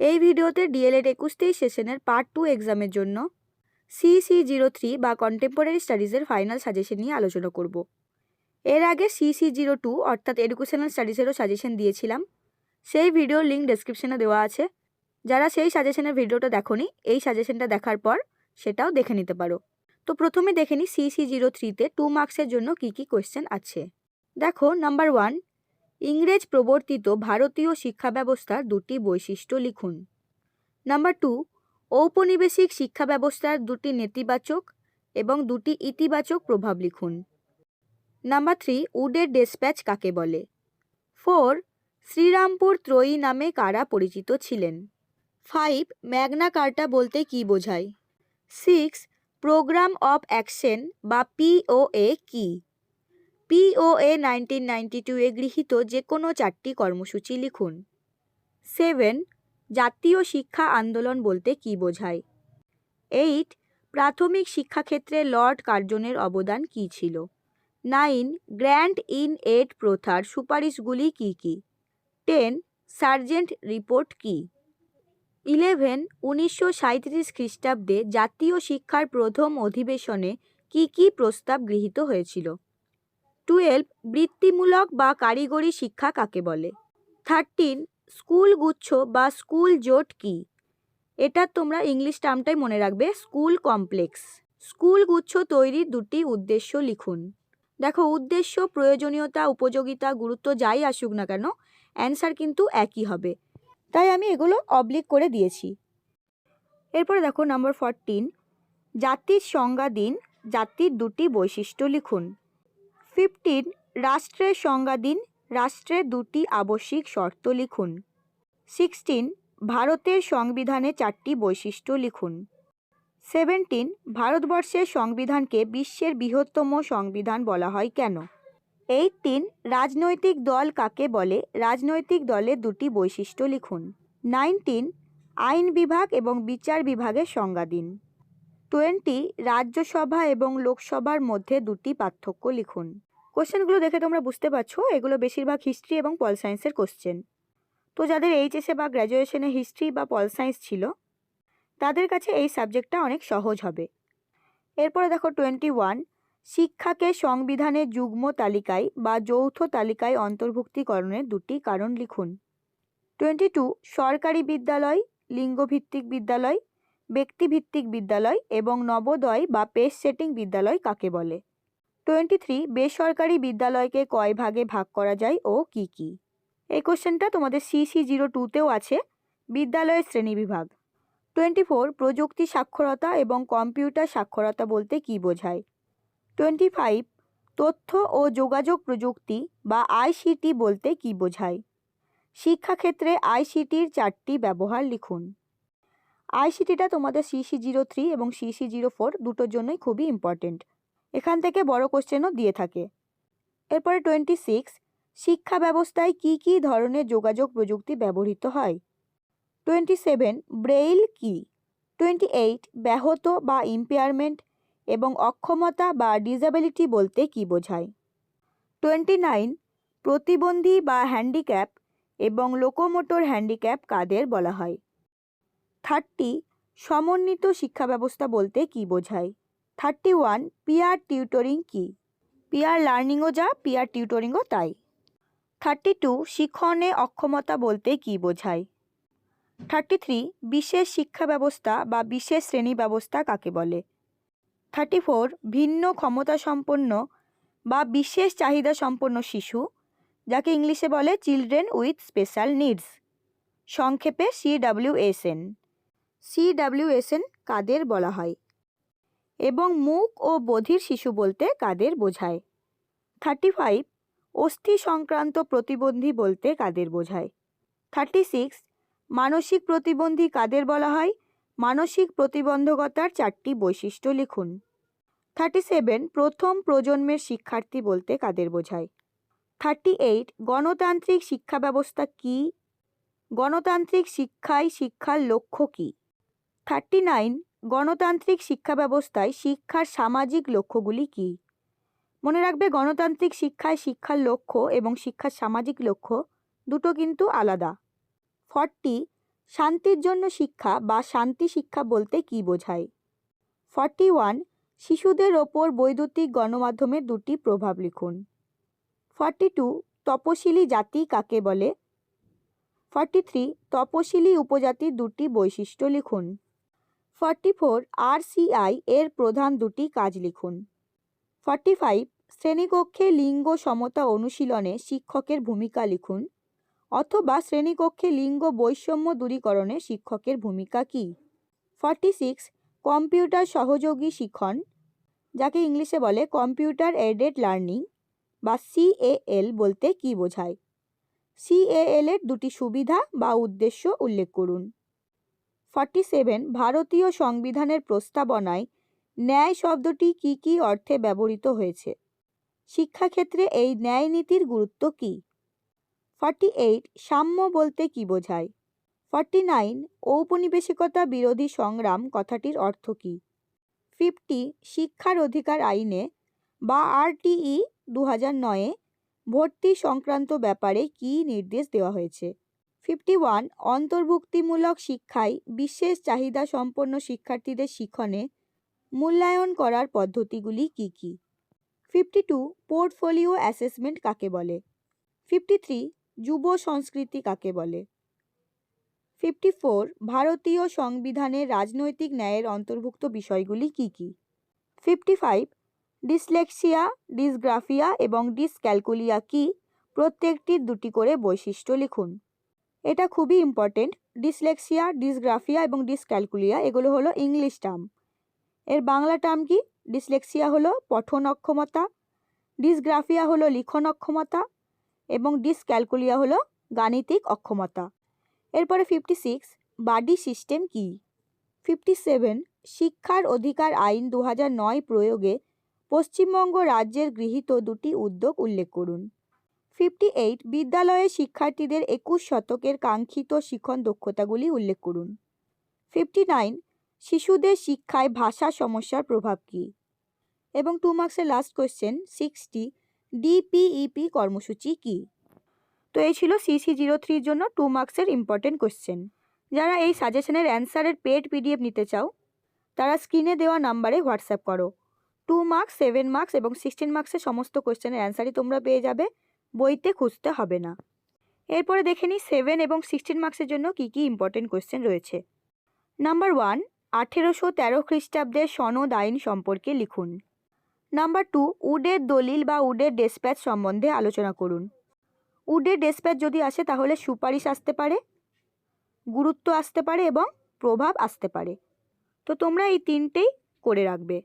এই ভিডিওতে ডিএলএড একুশ তেইশ সেশনের পার্ট টু এক্সামের জন্য সি সি জিরো থ্রি বা কন্টেম্পোরারি স্টাডিজের ফাইনাল সাজেশন নিয়ে আলোচনা করব। এর আগে সি সি জিরো টু অর্থাৎ এডুকেশনাল স্টাডিজেরও সাজেশন দিয়েছিলাম। সেই ভিডিওর লিঙ্ক ডেসক্রিপশনে দেওয়া আছে। যারা সেই সাজেশনের ভিডিওটা দেখোনি, এই সাজেশনটা দেখার পর সেটাও দেখে নিতে পারো। তো প্রথমে দেখে নিই সি সি জিরো থ্রিতে টু মার্কসের জন্য কী কী কোয়েশ্চেন আছে। দেখো নাম্বার ওয়ান ইংরেজ প্রবর্তিত ভারতীয় শিক্ষা ব্যবস্থার দুটি বৈশিষ্ট্য লিখুন। নাম্বার টু, ঔপনিবেশিক শিক্ষা ব্যবস্থার দুটি নেতিবাচক এবং দুটি ইতিবাচক প্রভাব লিখুন। নাম্বার থ্রি, উডের ডেসপ্যাচ কাকে বলে? ফোর, শ্রীরামপুর ত্রয়ী নামে কারা পরিচিত ছিলেন? ফাইভ, ম্যাগনা কার্টা বলতে কী বোঝায়? সিক্স, প্রোগ্রাম অফ অ্যাকশন বা পিওএ কী? পিওএ নাইনটিন নাইনটি টুয়ে গৃহীত যে কোনো চারটি কর্মসূচি লিখুন। সেভেন জাতীয় শিক্ষা আন্দোলন বলতে কী বোঝায়? এইট প্রাথমিক শিক্ষাক্ষেত্রে লর্ড কার্জনের অবদান কী ছিল? নাইন গ্র্যান্ড ইন এড প্রথার সুপারিশগুলি কী কী? টেন সার্জেন্ট রিপোর্ট কী? ইলেভেন উনিশশো সাঁইত্রিশ খ্রিস্টাব্দে জাতীয় শিক্ষার প্রথম অধিবেশনে কী কী প্রস্তাব গৃহীত হয়েছিল? টুয়েলভ বৃত্তিমূলক বা কারিগরি শিক্ষা কাকে বলে? থার্টিন, স্কুল গুচ্ছ বা স্কুল জোট কি? এটা তোমরা ইংলিশ টার্মটাই মনে রাখবে, স্কুল কমপ্লেক্স। স্কুল গুচ্ছ তৈরির দুটি উদ্দেশ্য লিখুন। দেখো, উদ্দেশ্য, প্রয়োজনীয়তা, উপযোগিতা, গুরুত্ব যাই আসুক না কেন, অ্যান্সার কিন্তু একই হবে। তাই আমি এগুলো অবলিক করে দিয়েছি। এরপরে দেখো, নাম্বার ফরটিন, জাতির সংজ্ঞা দিন, জাতির দুটি বৈশিষ্ট্য লিখুন। ফিফটিন রাষ্ট্রের সংজ্ঞা দিন রাষ্ট্রের দুটি আবশ্যিক শর্ত লিখুন। সিক্সটিন ভারতের সংবিধানে চারটি বৈশিষ্ট্য লিখুন। সেভেন্টিন ভারতবর্ষের সংবিধানকে বিশ্বের বৃহত্তম সংবিধান বলা হয় কেন? এইটিন রাজনৈতিক দল কাকে বলে? রাজনৈতিক দলের দুটি বৈশিষ্ট্য লিখুন। নাইনটিন আইন বিভাগ এবং বিচার বিভাগের সংজ্ঞা দিন টোয়েন্টি রাজ্যসভা এবং লোকসভার মধ্যে দুটি পার্থক্য লিখুন। কোশ্চেনগুলো দেখে তোমরা বুঝতে পারছ, এগুলো বেশিরভাগ হিস্ট্রি এবং পল সায়েন্সের কোশ্চেন। তো যাদের এইচএসে বা গ্র্যাজুয়েশনে হিস্ট্রি বা পল সায়েন্স ছিল, তাদের কাছে এই সাবজেক্টটা অনেক সহজ হবে। এরপরে দেখো টোয়েন্টি ওয়ান, শিক্ষাকে সংবিধানের যুগ্ম তালিকায় বা যৌথ তালিকায় অন্তর্ভুক্তিকরণের দুটি কারণ লিখুন। টোয়েন্টি টু, সরকারি বিদ্যালয়, লিঙ্গভিত্তিক বিদ্যালয়, ব্যক্তিভিত্তিক বিদ্যালয় এবং নবোদয় বা পেস সেটিং বিদ্যালয় কাকে বলে? টোয়েন্টি থ্রি বেসরকারি বিদ্যালয়কে কয় ভাগে ভাগ করা যায় ও কি কি? এই কোশ্চেনটা তোমাদের সিসি জিরো টুতেও আছে, বিদ্যালয়ের শ্রেণীবিভাগ টোয়েন্টি ফোর, প্রযুক্তি সাক্ষরতা এবং কম্পিউটার সাক্ষরতা বলতে কি বোঝায়? টোয়েন্টি ফাইভ, তথ্য ও যোগাযোগ প্রযুক্তি বা আইসিটি বলতে কি বোঝায়? শিক্ষাক্ষেত্রে আইসিটির চারটি ব্যবহার লিখুন। আইসিটিটা তোমাদের সিসি জিরো থ্রি এবং সিসি জিরো ফোর দুটোর জন্যই খুবই ইম্পর্টেন্ট এখান থেকে বড় কোশ্চেনও দিয়ে থাকে। এরপরে টোয়েন্টি সিক্স শিক্ষা ব্যবস্থায় কী কী ধরনের যোগাযোগ প্রযুক্তি ব্যবহৃত হয়? টোয়েন্টি সেভেন ব্রেইল কি? টোয়েন্টি এইট ব্যাহত বা ইম্পেয়ারমেন্ট এবং অক্ষমতা বা ডিসেবিলিটি বলতে কি বোঝায়? টোয়েন্টি নাইন প্রতিবন্ধী বা হ্যান্ডিক্যাপ এবং লোকোমোটর হ্যান্ডিক্যাপ কাদের বলা হয়? থার্টি সমন্বিত শিক্ষা ব্যবস্থা বলতে কি বোঝায়? থার্টি ওয়ান পিয়ার টিউটরিং কি? পিয়ার লার্নিংও যা পিয়ার টিউটরিংও তাই। থার্টি টু, শিক্ষণে অক্ষমতা বলতে কি বোঝায়? থার্টি থ্রি, বিশেষ শিক্ষা ব্যবস্থা বা বিশেষ শ্রেণি ব্যবস্থা কাকে বলে? থার্টি ফোর, ভিন্ন ক্ষমতা সম্পন্ন বা বিশেষ চাহিদা সম্পন্ন শিশু, যাকে ইংলিশে বলে চিলড্রেন উইথ স্পেশাল নিডস সংক্ষেপে সিডাব্লিউএসএন সিডাব্লিউএসএন কাদের বলা হয়? এবং মুখ ও বধির শিশু বলতে কাদের বোঝায়? থার্টি ফাইভ অস্থি সংক্রান্ত প্রতিবন্ধী বলতে কাদের বোঝায়? থার্টি সিক্স মানসিক প্রতিবন্ধী কাদের বলা হয়? মানসিক প্রতিবন্ধকতার চারটি বৈশিষ্ট্য লিখুন। থার্টি সেভেন প্রথম প্রজন্মের শিক্ষার্থী বলতে কাদের বোঝায়? থার্টি এইট গণতান্ত্রিক শিক্ষা ব্যবস্থা কী? গণতান্ত্রিক শিক্ষায় শিক্ষার লক্ষ্য কী? থার্টি নাইন গণতান্ত্রিক শিক্ষা ব্যবস্থায় শিক্ষার সামাজিক লক্ষ্যগুলি কী? মনে রাখবে, গণতান্ত্রিক শিক্ষায় শিক্ষার লক্ষ্য এবং শিক্ষার সামাজিক লক্ষ্য দুটো কিন্তু আলাদা। ফর্টি, শান্তির জন্য শিক্ষা বা শান্তি শিক্ষা বলতে কী বোঝায়? ফর্টি ওয়ান, শিশুদের ওপর বৈদ্যুতিক গণমাধ্যমের দুটি প্রভাব লিখুন। ফর্টি টু, তপশিলি জাতি কাকে বলে? ফর্টি থ্রি, তপশিলি উপজাতির দুটি বৈশিষ্ট্য লিখুন। ফর্টি ফোর আরসিআই এর প্রধান দুটি কাজ লিখুন। ফর্টি ফাইভ, শ্রেণীকক্ষে লিঙ্গ সমতা অনুশীলনে শিক্ষকের ভূমিকা লিখুন, অথবা শ্রেণীকক্ষে লিঙ্গ বৈষম্য দূরীকরণে শিক্ষকের ভূমিকা কী? ফর্টি সিক্স, কম্পিউটার সহযোগী শিখন যাকে ইংলিশে বলে কম্পিউটার এডেড লার্নিং, বা সিএএল বলতে কী বোঝায়? সিএএল এর দুটি সুবিধা বা উদ্দেশ্য উল্লেখ করুন। ফর্টি সেভেন ভারতীয় সংবিধানের প্রস্তাবনায় ন্যায় শব্দটি কী কী অর্থে ব্যবহৃত হয়েছে? শিক্ষাক্ষেত্রে এই ন্যায় নীতির গুরুত্ব কী? ফর্টি এইট সাম্য বলতে কী বোঝায়? ফর্টি নাইন ঔপনিবেশিকতা বিরোধী সংগ্রাম কথাটির অর্থ কী? ফিফটি শিক্ষার অধিকার আইনে বা আরটিই দু হাজার নয়ে ভর্তি সংক্রান্ত ব্যাপারে কী নির্দেশ দেওয়া হয়েছে? ফিফটি ওয়ান অন্তর্ভুক্তিমূলক শিক্ষায় বিশেষ চাহিদা সম্পন্ন শিক্ষার্থীদের শিখনে মূল্যায়ন করার পদ্ধতিগুলি কী কী? ফিফটি টু পোর্টফোলিও অ্যাসেসমেন্ট কাকে বলে? ফিফটি থ্রি যুব সংস্কৃতি কাকে বলে? ফিফটি ফোর ভারতীয় সংবিধানের রাজনৈতিক ন্যায়ের অন্তর্ভুক্ত বিষয়গুলি কী কী? ফিফটি ফাইভ ডিসলেক্সিয়া, ডিসগ্রাফিয়া এবং ডিসক্যালকুলিয়া কি প্রত্যেকটির দুটি করে বৈশিষ্ট্য লিখুন। এটা খুবই ইম্পর্টেন্ট ডিসলেক্সিয়া ডিসগ্রাফিয়া এবং ডিসক্যালকুলিয়া এগুলো হলো ইংলিশ টার্ম এর বাংলা টার্ম কি? ডিসলেক্সিয়া হলো পঠন অক্ষমতা ডিসগ্রাফিয়া হলো লিখন অক্ষমতা এবং ডিসক্যালকুলিয়া হলো গাণিতিক অক্ষমতা। এরপরে ফিফটি সিক্স বাডি সিস্টেম কি? ফিফটি সেভেন শিক্ষার অধিকার আইন দু নয় প্রয়োগে পশ্চিমবঙ্গ রাজ্যের গৃহীত দুটি উদ্যোগ উল্লেখ করুন। ফিফটি এইট বিদ্যালয়ে শিক্ষার্থীদের একুশ শতকের কাঙ্ক্ষিত শিখন দক্ষতাগুলি উল্লেখ করুন। ফিফটি নাইন শিশুদের শিক্ষায় ভাষা সমস্যার প্রভাব কী? এবং টু মার্কসের লাস্ট কোয়েশ্চেন, সিক্সটি ডিপিইপি কর্মসূচি কী? তো এই ছিল সিসি জিরো থ্রির জন্য টু মার্কসের ইম্পর্টেন্ট কোয়েশ্চেন। যারা এই সাজেশনের অ্যান্সারের পেড পিডিএফ নিতে চাও, তারা স্ক্রিনে দেওয়া নাম্বারে হোয়াটসঅ্যাপ করো। টু মার্কস, সেভেন মার্কস এবং সিক্সটিন মার্কসের সমস্ত কোয়েশ্চেনের অ্যান্সারই তোমরা পেয়ে যাবে। বইতে খুঁজতে হবে না। এরপরে দেখে নিই সেভেন এবং সিক্সটিন মার্কসের জন্য কী কী ইম্পর্টেন্ট কোয়েশ্চেন রয়েছে। নাম্বার ওয়ান আঠেরোশো তেরো খ্রিস্টাব্দের সনদ আইন সম্পর্কে লিখুন। নাম্বার টু উডের দলিল বা উডের ডেসপ্যাচ সম্বন্ধে আলোচনা করুন। উডের ডেসপ্যাচ যদি আসে তাহলে সুপারিশ আসতে পারে, গুরুত্ব আসতে পারে এবং প্রভাব আসতে পারে। তো তোমরা এই তিনটেই করে রাখবে।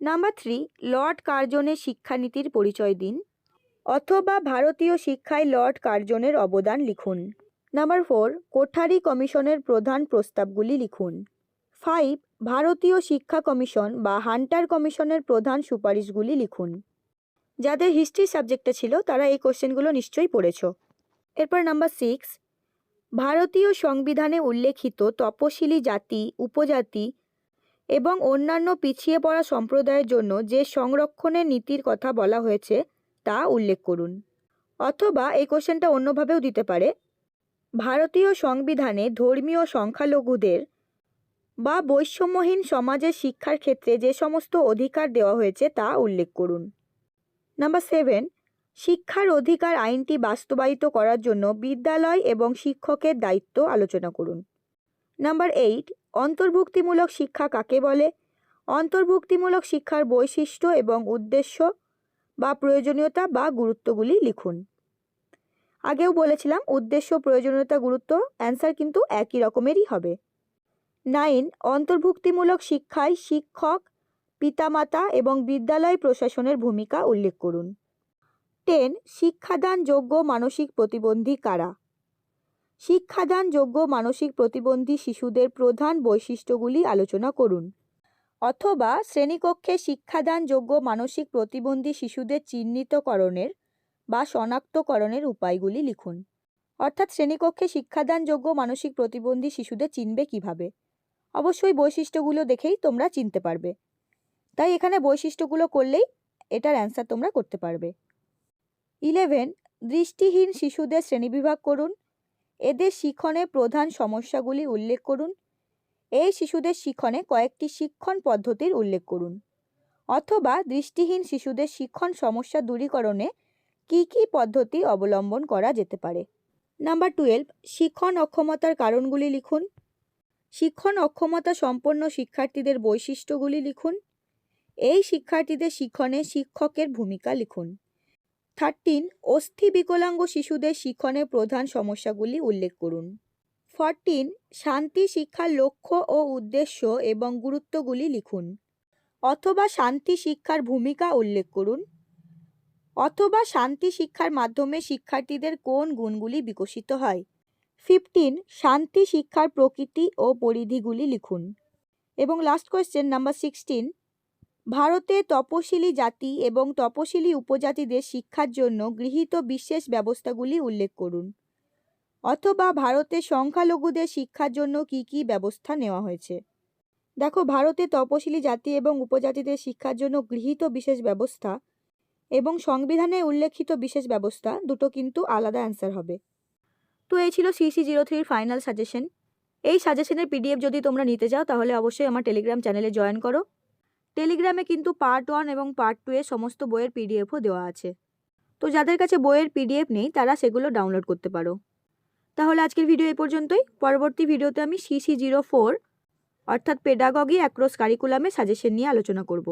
নাম্বার থ্রি লর্ড কার্জনের শিক্ষানীতির পরিচয় দিন। অথবা ভারতীয় শিক্ষায় লর্ড কার্জনের অবদান লিখুন। নাম্বার ফোর, কোঠারি কমিশনের প্রধান প্রস্তাবগুলি লিখুন। ফাইভ, ভারতীয় শিক্ষা কমিশন বা হান্টার কমিশনের প্রধান সুপারিশগুলি লিখুন। যাদের হিস্ট্রি সাবজেক্টে ছিল, তারা এই কোশ্চেনগুলো নিশ্চয়ই পড়েছ। এরপর নাম্বার সিক্স, ভারতীয় সংবিধানে উল্লেখিত তপশিলি জাতি, উপজাতি এবং অন্যান্য পিছিয়ে পড়া সম্প্রদায়ের জন্য যে সংরক্ষণের নীতির কথা বলা হয়েছে তা উল্লেখ করুন। অথবা এই কোশ্চেনটা অন্যভাবেও দিতে পারে। ভারতীয় সংবিধানে ধর্মীয় সংখ্যালঘুদের বা বৈষম্যহীন সমাজের শিক্ষার ক্ষেত্রে যে সমস্ত অধিকার দেওয়া হয়েছে তা উল্লেখ করুন। নাম্বার সেভেন, শিক্ষার অধিকার আইনটি বাস্তবায়িত করার জন্য বিদ্যালয় এবং শিক্ষকের দায়িত্ব আলোচনা করুন। নাম্বার এইট, অন্তর্ভুক্তিমূলক শিক্ষা কাকে বলে? অন্তর্ভুক্তিমূলক শিক্ষার বৈশিষ্ট্য এবং উদ্দেশ্য বা প্রয়োজনীয়তা বা গুরুত্বগুলি লিখুন। আগেও বলেছিলাম, উদ্দেশ্য, প্রয়োজনীয়তা, গুরুত্ব অ্যান্সার কিন্তু একই রকমেরই হবে। নাইন, অন্তর্ভুক্তিমূলক শিক্ষায় শিক্ষক, পিতামাতা এবং বিদ্যালয় প্রশাসনের ভূমিকা উল্লেখ করুন। টেন, শিক্ষাদান যোগ্য মানসিক প্রতিবন্ধী কারা? শিক্ষাদান যোগ্য মানসিক প্রতিবন্ধী শিশুদের প্রধান বৈশিষ্ট্যগুলি আলোচনা করুন। অথবা শ্রেণীকক্ষে শিক্ষাদানযোগ্য মানসিক প্রতিবন্ধী শিশুদের চিহ্নিতকরণের বা শনাক্তকরণের উপায়গুলি লিখুন। অর্থাৎ শ্রেণীকক্ষে শিক্ষাদানযোগ্য মানসিক প্রতিবন্ধী শিশুদের চিনবে কীভাবে? অবশ্যই বৈশিষ্ট্যগুলো দেখেই তোমরা চিনতে পারবে। তাই এখানে বৈশিষ্ট্যগুলো করলেই এটার অ্যান্সার তোমরা করতে পারবে। ইলেভেন, দৃষ্টিহীন শিশুদের শ্রেণীবিভাগ করুন। এদের শিক্ষণের প্রধান সমস্যাগুলি উল্লেখ করুন। এই শিশুদের শিক্ষণে কয়েকটি শিক্ষণ পদ্ধতির উল্লেখ করুন। অথবা দৃষ্টিহীন শিশুদের শিক্ষণ সমস্যা দূরীকরণে কী কী পদ্ধতি অবলম্বন করা যেতে পারে? নাম্বার টুয়েলভ, শিক্ষণ অক্ষমতার কারণগুলি লিখুন। শিক্ষণ অক্ষমতা সম্পন্ন শিক্ষার্থীদের বৈশিষ্ট্যগুলি লিখুন। এই শিক্ষার্থীদের শিক্ষণে শিক্ষকের ভূমিকা লিখুন। থার্টিন অস্থি বিকলাঙ্গ শিশুদের শিক্ষণের প্রধান সমস্যাগুলি উল্লেখ করুন। ফরটিন, শান্তি শিক্ষার লক্ষ্য ও উদ্দেশ্য এবং গুরুত্বগুলি লিখুন। অথবা শান্তি শিক্ষার ভূমিকা উল্লেখ করুন। অথবা শান্তি শিক্ষার মাধ্যমে শিক্ষার্থীদের কোন গুণগুলি বিকশিত হয়। ফিফটিন, শান্তি শিক্ষার প্রকৃতি ও পরিধিগুলি লিখুন। এবং লাস্ট কোয়েশ্চেন নাম্বার সিক্সটিন ভারতে তপশিলি জাতি এবং তপশিলি উপজাতিদের শিক্ষার জন্য গৃহীত বিশেষ ব্যবস্থাগুলি উল্লেখ করুন। অথবা ভারতে সংখ্যালঘুদের শিক্ষার জন্য কি কি ব্যবস্থা নেওয়া হয়েছে? দেখো, ভারতে তপশিলি জাতি এবং উপজাতিদের শিক্ষার জন্য গৃহীত বিশেষ ব্যবস্থা এবং সংবিধানে উল্লেখিত বিশেষ ব্যবস্থা দুটো কিন্তু আলাদা অ্যান্সার হবে। তো এই ছিল সিসি জিরো থ্রির ফাইনাল সাজেশন এই সাজেশনের পিডিএফ যদি তোমরা নিতে চাও, তাহলে অবশ্যই আমার টেলিগ্রাম চ্যানেলে জয়েন করো। টেলিগ্রামে কিন্তু পার্ট ওয়ান এবং পার্ট টু এর সমস্ত বইয়ের পিডিএফও দেওয়া আছে। তো যাদের কাছে বইয়ের পিডিএফ নেই, তারা সেগুলো ডাউনলোড করতে পারো। তাহলে আজকের ভিডিও এ পর্যন্তই। পরবর্তী ভিডিওতে আমি সিসি জিরো ফোর অর্থাৎ পেডাগগি অ্যাক্রোস কারিকুলামে সাজেশন নিয়ে আলোচনা করব।